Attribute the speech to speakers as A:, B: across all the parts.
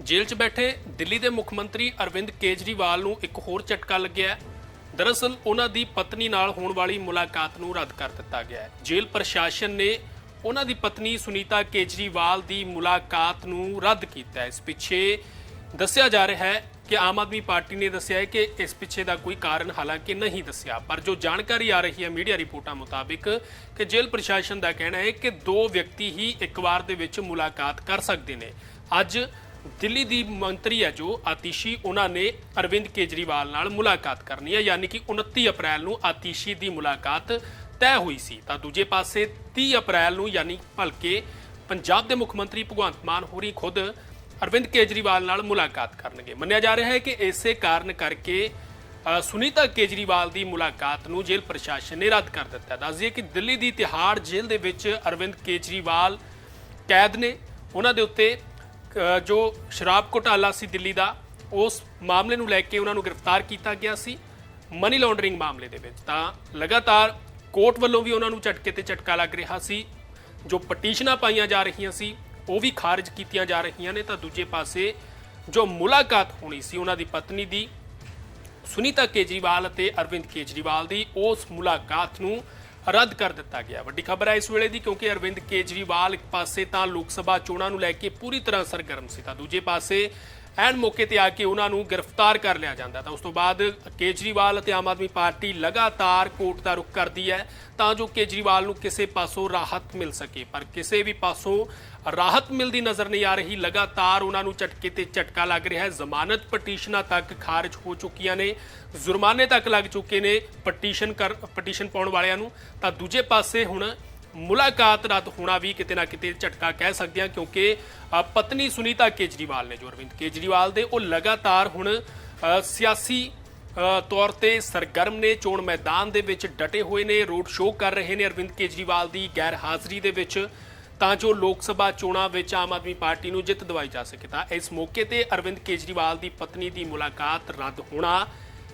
A: ਜੇਲ੍ਹ 'ਚ ਬੈਠੇ ਦਿੱਲੀ ਦੇ ਮੁੱਖ ਮੰਤਰੀ ਅਰਵਿੰਦ ਕੇਜਰੀਵਾਲ ਨੂੰ ਇੱਕ ਹੋਰ ਝਟਕਾ ਲੱਗਿਆ ਦਰਅਸਲ, ਉਹਨਾਂ ਦੀ ਪਤਨੀ ਨਾਲ ਹੋਣ ਵਾਲੀ ਮੁਲਾਕਾਤ ਨੂੰ ਰੱਦ ਕਰ ਦਿੱਤਾ ਗਿਆ ਹੈ। ਜੇਲ੍ਹ ਪ੍ਰਸ਼ਾਸਨ ਨੇ ਉਹਨਾਂ ਦੀ ਪਤਨੀ ਸੁਨੀਤਾ ਕੇਜਰੀਵਾਲ ਦੀ ਮੁਲਾਕਾਤ ਨੂੰ ਰੱਦ ਕੀਤਾ ਹੈ। ਇਸ ਪਿੱਛੇ ਦੱਸਿਆ ਜਾ ਰਿਹਾ ਹੈ ਕਿ ਆਮ ਆਦਮੀ ਪਾਰਟੀ ਨੇ ਦੱਸਿਆ ਹੈ ਕਿ ਇਸ ਪਿੱਛੇ ਦਾ ਕੋਈ ਕਾਰਨ ਹਾਲਾਂਕਿ ਨਹੀਂ ਦੱਸਿਆ। ਪਰ ਜੋ ਜਾਣਕਾਰੀ ਆ ਰਹੀ ਹੈ ਮੀਡੀਆ ਰਿਪੋਰਟਾਂ ਮੁਤਾਬਿਕ ਕਿ ਜੇਲ੍ਹ ਪ੍ਰਸ਼ਾਸਨ ਦਾ ਕਹਿਣਾ ਹੈ ਕਿ ਦੋ ਵਿਅਕਤੀ ਹੀ ਇੱਕ ਵਾਰ ਦੇ ਵਿੱਚ ਮੁਲਾਕਾਤ ਕਰ ਸਕਦੇ ਨੇ। ਅੱਜ ਦਿੱਲੀ ਦੀ ਮੰਤਰੀ ਹੈ ਜੋ ਆਤੀਸ਼ੀ, ਉਹਨਾਂ ਨੇ ਅਰਵਿੰਦ ਕੇਜਰੀਵਾਲ ਨਾਲ ਮੁਲਾਕਾਤ ਕਰਨੀ ਹੈ, ਯਾਨੀ ਕਿ 29 ਅਪ੍ਰੈਲ ਨੂੰ ਆਤੀਸ਼ੀ ਦੀ ਮੁਲਾਕਾਤ ਤੈਅ ਹੋਈ ਸੀ। ਤਾਂ ਦੂਜੇ ਪਾਸੇ 30 ਅਪ੍ਰੈਲ ਨੂੰ ਯਾਨੀ ਭਲਕੇ ਪੰਜਾਬ ਦੇ ਮੁੱਖ ਮੰਤਰੀ ਭਗਵੰਤ ਮਾਨ ਹੋਰੀ ਖੁਦ ਅਰਵਿੰਦ ਕੇਜਰੀਵਾਲ ਨਾਲ ਮੁਲਾਕਾਤ ਕਰਨਗੇ। ਮੰਨਿਆ ਜਾ ਰਿਹਾ ਹੈ ਕਿ ਇਸੇ ਕਾਰਨ ਕਰਕੇ ਸੁਨੀਤਾ ਕੇਜਰੀਵਾਲ ਦੀ ਮੁਲਾਕਾਤ ਨੂੰ ਜੇਲ੍ਹ ਪ੍ਰਸ਼ਾਸਨ ਨੇ ਰੱਦ ਕਰ ਦਿੱਤਾ। ਹੈ ਦੱਸਦੀਏ ਕਿ ਦਿੱਲੀ ਦੀ ਤਿਹਾੜ ਜੇਲ੍ਹ ਦੇ ਵਿੱਚ ਅਰਵਿੰਦ ਕੇਜਰੀਵਾਲ ਕੈਦ ਨੇ। ਉਹਨਾਂ ਦੇ ਉੱਤੇ ਜੋ ਸ਼ਰਾਬ ਘੁਟਾਲਾ ਸੀ ਦਿੱਲੀ ਦਾ, ਉਸ ਮਾਮਲੇ ਨੂੰ ਲੈ ਕੇ ਉਹਨਾਂ ਨੂੰ ਗ੍ਰਿਫਤਾਰ ਕੀਤਾ ਗਿਆ ਸੀ ਮਨੀ ਲਾਂਡਰਿੰਗ ਮਾਮਲੇ ਦੇ ਵਿੱਚ। ਤਾਂ ਲਗਾਤਾਰ ਕੋਰਟ ਵੱਲੋਂ ਵੀ ਉਹਨਾਂ ਨੂੰ ਝਟਕੇ ਤੇ ਝਟਕਾ ਲੱਗ ਰਿਹਾ ਸੀ। ਜੋ ਪਟੀਸ਼ਨਾਂ ਪਾਈਆਂ ਜਾ ਰਹੀਆਂ ਸੀ, ਉਹ ਵੀ ਖਾਰਜ ਕੀਤੀਆਂ ਜਾ ਰਹੀਆਂ ਨੇ। ਤਾਂ ਦੂਜੇ ਪਾਸੇ ਜੋ ਮੁਲਾਕਾਤ ਹੋਣੀ ਸੀ ਉਹਨਾਂ ਦੀ ਪਤਨੀ ਦੀ, ਸੁਨੀਤਾ ਕੇਜਰੀਵਾਲ ਅਤੇ ਅਰਵਿੰਦ ਕੇਜਰੀਵਾਲ ਦੀ, ਉਸ ਮੁਲਾਕਾਤ ਨੂੰ ਰੱਦ ਕਰ ਦਿੱਤਾ ਗਿਆ। ਵੱਡੀ ਖਬਰ ਹੈ ਇਸ ਵੇਲੇ ਦੀ ਕਿਉਂਕਿ ਅਰਵਿੰਦ ਕੇਜਰੀਵਾਲ ਇੱਕ ਪਾਸੇ ਤਾਂ ਲੋਕ ਸਭਾ ਚੋਣਾਂ ਨੂੰ ਲੈ ਕੇ ਪੂਰੀ ਤਰ੍ਹਾਂ ਸਰਗਰਮ ਸੀ ਤਾਂ ਦੂਜੇ ਪਾਸੇ ਐਨ ਮੌਕੇ ਤੇ ਆ ਕੇ ਉਹਨਾਂ ਨੂੰ ਗ੍ਰਿਫਤਾਰ ਕਰ ਲਿਆ ਜਾਂਦਾ ਤਾਂ ਉਸ ਤੋਂ ਬਾਅਦ ਕੇਜਰੀਵਾਲ ਅਤੇ ਆਮ ਆਦਮੀ ਪਾਰਟੀ ਲਗਾਤਾਰ ਕੋਰਟ ਦਾ ਰੁਖ ਕਰਦੀ ਹੈ ਤਾਂ ਜੋ ਕੇਜਰੀਵਾਲ ਨੂੰ ਕਿਸੇ ਪਾਸੋਂ ਰਾਹਤ ਮਿਲ ਸਕੇ। ਪਰ ਕਿਸੇ ਵੀ ਪਾਸੋਂ ਰਾਹਤ ਮਿਲਦੀ ਨਜ਼ਰ ਨਹੀਂ ਆ ਰਹੀ। ਲਗਾਤਾਰ ਉਹਨਾਂ ਨੂੰ ਝਟਕੇ ਤੇ ਝਟਕਾ ਲੱਗ ਰਿਹਾ ਹੈ। ਜ਼ਮਾਨਤ ਪਟੀਸ਼ਨਾਂ ਤੱਕ ਖਾਰਜ ਹੋ ਚੁੱਕੀਆਂ ਨੇ। ਜੁਰਮਾਨੇ ਤੱਕ ਲੱਗ ਚੁੱਕੇ ਨੇ ਪਟੀਸ਼ਨ ਕਰ ਪਟੀਸ਼ਨ ਪਾਉਣ ਵਾਲਿਆਂ ਨੂੰ। ਤਾਂ ਦੂਜੇ ਪਾਸੇ ਹੁਣ ਮੁਲਾਕਾਤ ਰੱਦ ਹੋਣਾ ਵੀ ਕਿਤੇ ਨਾ ਕਿਤੇ ਝਟਕਾ ਕਹਿ ਸਕਦੇ ਹਾਂ, ਕਿਉਂਕਿ ਪਤਨੀ ਸੁਨੀਤਾ ਕੇਜਰੀਵਾਲ ਨੇ ਜੋ ਅਰਵਿੰਦ ਕੇਜਰੀਵਾਲ ਦੇ। ਉਹ ਲਗਾਤਾਰ ਹੁਣ ਸਿਆਸੀ ਤੌਰ ਤੇ ਸਰਗਰਮ ਨੇ, ਚੋਣ ਮੈਦਾਨ ਦੇ ਵਿੱਚ ਡਟੇ ਹੋਏ ਨੇ, ਰੋਡ ਸ਼ੋਅ ਕਰ ਰਹੇ ਨੇ ਅਰਵਿੰਦ ਕੇਜਰੀਵਾਲ ਦੀ ਗੈਰ ਹਾਜ਼ਰੀ ਦੇ ਵਿੱਚ। ਤਾਂ ਜੋ ਲੋਕ ਸਭਾ ਚੋਣਾਂ ਵਿੱਚ ਆਮ ਆਦਮੀ ਪਾਰਟੀ ਨੂੰ ਜਿੱਤ ਦਿਵਾਈ ਜਾ ਸਕੇ। ਤਾਂ ਇਸ ਮੌਕੇ ਤੇ ਅਰਵਿੰਦ ਕੇਜਰੀਵਾਲ ਦੀ ਪਤਨੀ ਦੀ ਮੁਲਾਕਾਤ ਰੱਦ ਹੋਣਾ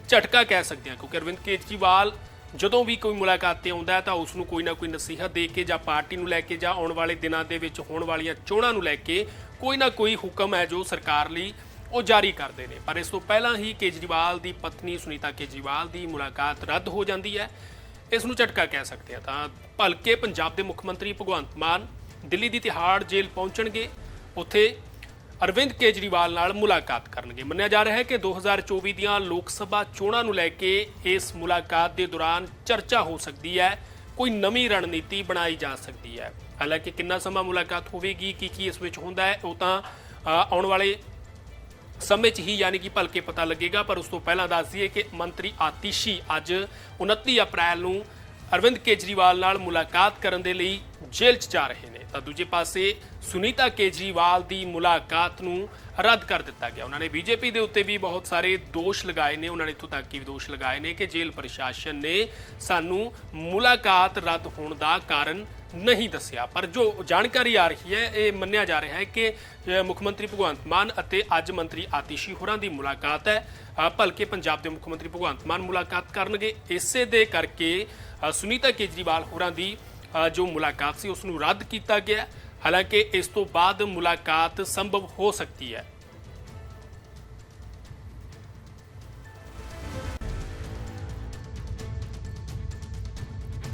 A: ਝਟਕਾ ਕਹਿ ਸਕਦੇ ਹਾਂ, ਕਿਉਂਕਿ ਅਰਵਿੰਦ ਕੇਜਰੀਵਾਲ ਜਦੋਂ ਵੀ ਕੋਈ ਮੁਲਾਕਾਤ ਤੇ ਆਉਂਦਾ ਤਾਂ ਉਸ ਨੂੰ ਕੋਈ ਨਾ ਕੋਈ ਨਸੀਹਤ ਦੇ ਕੇ ਜਾਂ ਪਾਰਟੀ ਨੂੰ ਲੈ ਕੇ ਜਾਂ ਆਉਣ ਵਾਲੇ ਦਿਨਾਂ ਦੇ ਵਿੱਚ ਹੋਣ ਵਾਲੀਆਂ ਚੋਣਾਂ ਨੂੰ ਲੈ ਕੇ ਕੋਈ ਨਾ ਕੋਈ ਹੁਕਮ ਹੈ ਜੋ ਸਰਕਾਰ ਲਈ ਉਹ ਜਾਰੀ ਕਰਦੇ ਨੇ। ਪਰ ਇਸ ਤੋਂ ਪਹਿਲਾਂ ਹੀ ਕੇਜਰੀਵਾਲ ਦੀ ਪਤਨੀ ਸੁਨੀਤਾ ਕੇਜਰੀਵਾਲ ਦੀ ਮੁਲਾਕਾਤ ਰੱਦ ਹੋ ਜਾਂਦੀ ਹੈ। ਇਸ ਨੂੰ ਝਟਕਾ ਕਹਿ ਸਕਦੇ ਹਾਂ ਤਾਂ ਭਲਕੇ ਪੰਜਾਬ ਦੇ ਮੁੱਖ ਮੰਤਰੀ ਭਗਵੰਤ ਮਾਨ ਦਿੱਲੀ ਦੀ ਤਿਹਾੜ ਜੇਲ੍ਹ ਪਹੁੰਚਣਗੇ। ਉੱਥੇ ਅਰਵਿੰਦ ਕੇਜਰੀਵਾਲ ਨਾਲ ਮੁਲਾਕਾਤ ਕਰਨਗੇ। ਮੰਨਿਆ ਜਾ ਰਿਹਾ ਹੈ ਕਿ 2024 ਦੀਆਂ ਲੋਕ ਸਭਾ ਚੋਣਾਂ ਨੂੰ ਲੈ ਕੇ ਇਸ ਮੁਲਾਕਾਤ ਦੇ ਦੌਰਾਨ ਚਰਚਾ ਹੋ ਸਕਦੀ ਹੈ, ਕੋਈ ਨਵੀਂ ਰਣਨੀਤੀ ਬਣਾਈ ਜਾ ਸਕਦੀ ਹੈ। ਹਾਲਾਂਕਿ ਕਿੰਨਾ ਸਮਾਂ ਮੁਲਾਕਾਤ ਹੋਵੇਗੀ ਕੀ ਕੀ ਇਸ ਵਿੱਚ ਹੁੰਦਾ ਹੈ, ਉਹ ਤਾਂ ਆਉਣ ਵਾਲੇ ਸਮੇਂ 'ਚ ਹੀ ਯਾਨੀ ਕਿ ਭਲਕੇ ਪਤਾ ਲੱਗੇਗਾ, ਪਰ ਉਸ ਤੋਂ ਪਹਿਲਾਂ ਦੱਸ ਦਈਏ ਕਿ ਮੰਤਰੀ ਆਤੀਸ਼ੀ ਅੱਜ 29 ਅਪ੍ਰੈਲ ਨੂੰ ਅਰਵਿੰਦ ਕੇਜਰੀਵਾਲ ਨਾਲ ਮੁਲਾਕਾਤ ਕਰਨ ਦੇ ਲਈ ਜੇਲ੍ਹ 'ਚ ਜਾ ਰਹੇ ਨੇ। ਤਾਂ ਦੂਜੇ ਪਾਸੇ ਸੁਨੀਤਾ ਕੇਜਰੀਵਾਲ ਦੀ ਮੁਲਾਕਾਤ ਨੂੰ ਰੱਦ ਕਰ ਦਿੱਤਾ ਗਿਆ। ਉਹਨਾਂ ਨੇ ਬੀਜੇਪੀ ਦੇ ਉੱਤੇ ਵੀ ਬਹੁਤ ਸਾਰੇ ਦੋਸ਼ ਲਗਾਏ ਨੇ। ਉਹਨਾਂ ਨੇ ਇੱਥੋਂ ਤੱਕ ਕਿ ਵੀ ਦੋਸ਼ ਲਗਾਏ ਨੇ ਕਿ ਜੇਲ੍ਹ ਪ੍ਰਸ਼ਾਸਨ ਨੇ ਸਾਨੂੰ ਮੁਲਾਕਾਤ ਰੱਦ ਹੋਣ ਦਾ ਕਾਰਨ ਨਹੀਂ ਦੱਸਿਆ। ਪਰ ਜੋ ਜਾਣਕਾਰੀ ਆ ਰਹੀ ਹੈ, ਇਹ ਮੰਨਿਆ ਜਾ ਰਿਹਾ ਹੈ ਕਿ ਮੁੱਖ ਮੰਤਰੀ ਭਗਵੰਤ ਮਾਨ ਅਤੇ ਅੱਜ ਮੰਤਰੀ ਆਤਿਸ਼ੀ ਹੋਰਾਂ ਦੀ ਮੁਲਾਕਾਤ ਹੈ। ਭਲਕੇ ਪੰਜਾਬ ਦੇ ਮੁੱਖ ਮੰਤਰੀ ਭਗਵੰਤ ਮਾਨ ਮੁਲਾਕਾਤ ਕਰਨਗੇ। ਇਸੇ ਦੇ ਕਰਕੇ ਸੁਨੀਤਾ ਕੇਜਰੀਵਾਲ ਹੋਰਾਂ ਦੀ ਜੋ ਮੁਲਾਕਾਤ ਸੀ ਉਸ ਨੂੰ ਰੱਦ ਕੀਤਾ ਗਿਆ। ਹਾਲਾਂਕਿ ਇਸ ਤੋਂ ਬਾਅਦ ਮੁਲਾਕਾਤ ਸੰਭਵ ਹੋ ਸਕਦੀ ਹੈ।